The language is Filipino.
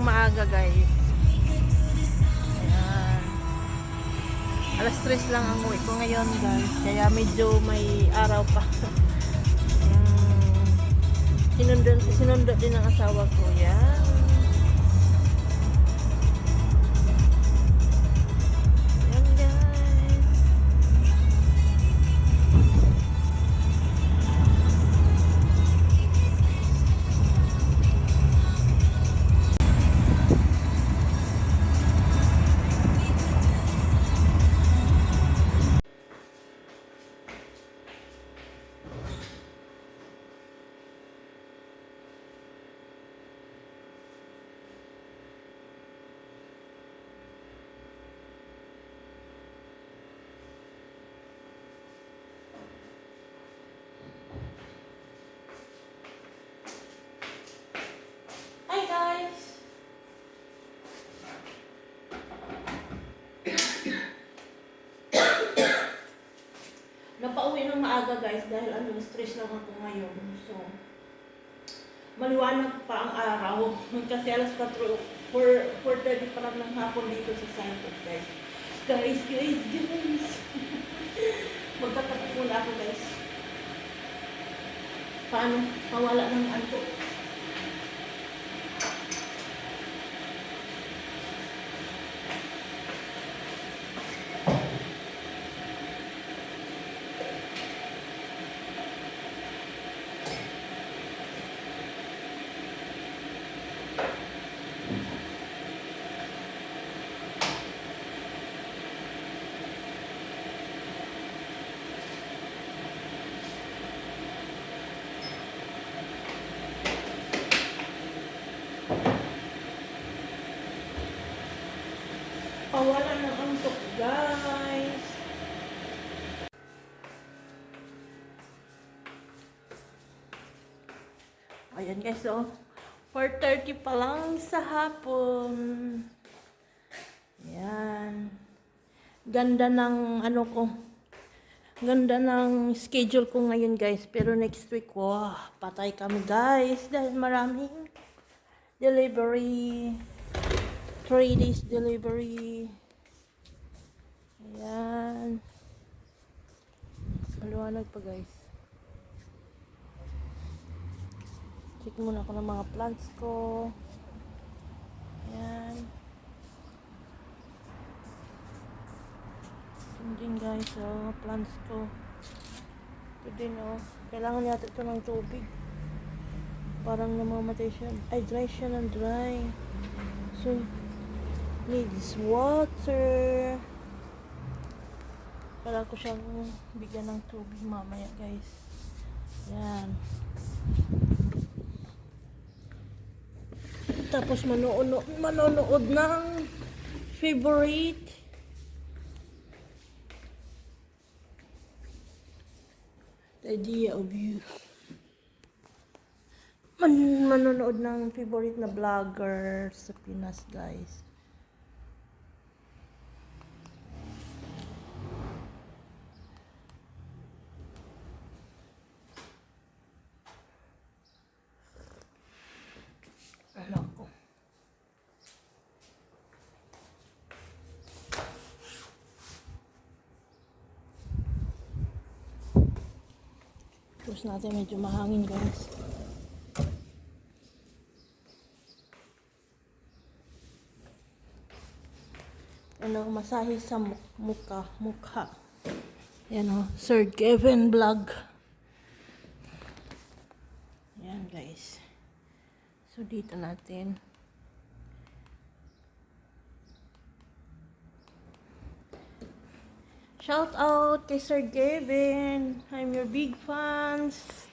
maaga guys. Ayan. Alas 3 lang ang uwi ko ngayon guys. Kaya medyo may araw pa. Sinundo, sinundo din ang asawa ko. Yan Napauwi ng maaga guys dahil ano, stress lang ako ngayon. So, maliwanag pa ang araw. Kasi alas 4, 4, 4.30 pa lang ng hapon dito sa Santos guys. Guys, guys, guys! Magkatapos muna ako guys. Paano? Pawala ng antok. Pawala ng antok, guys. Ayan guys, so 4.30 pa lang sa hapon. Ayan. Ganda ng ano ko. Ganda ng schedule ko ngayon guys. Pero next week, wow, patay kami guys. Dahil maraming delivery. 3 days delivery. Ayan. Maliwanag pa guys. Check muna ako ng mga plants ko. Ayan. Yun guys, oh, plants ko. Ito din oh. Kailangan yata ito ng tubig. Parang namamatay siya. Ay, dry siya ng dry. So, needs water. Kailangan ko siyang bigyan ng tubig mamaya guys. Yan. Tapos manonood, manonood ng favorite. The idea of you. Man, manonood ng favorite na vlogger sa Pinas, guys. Ano ko? Tapos natin medyo mahangin guys. Ano, masahe sa muk- mukha. Mukha. Yan o, Sir Kevin Vlog. Yan guys. So dito natin. Shout out kay Sir Kevin. I'm your big fans.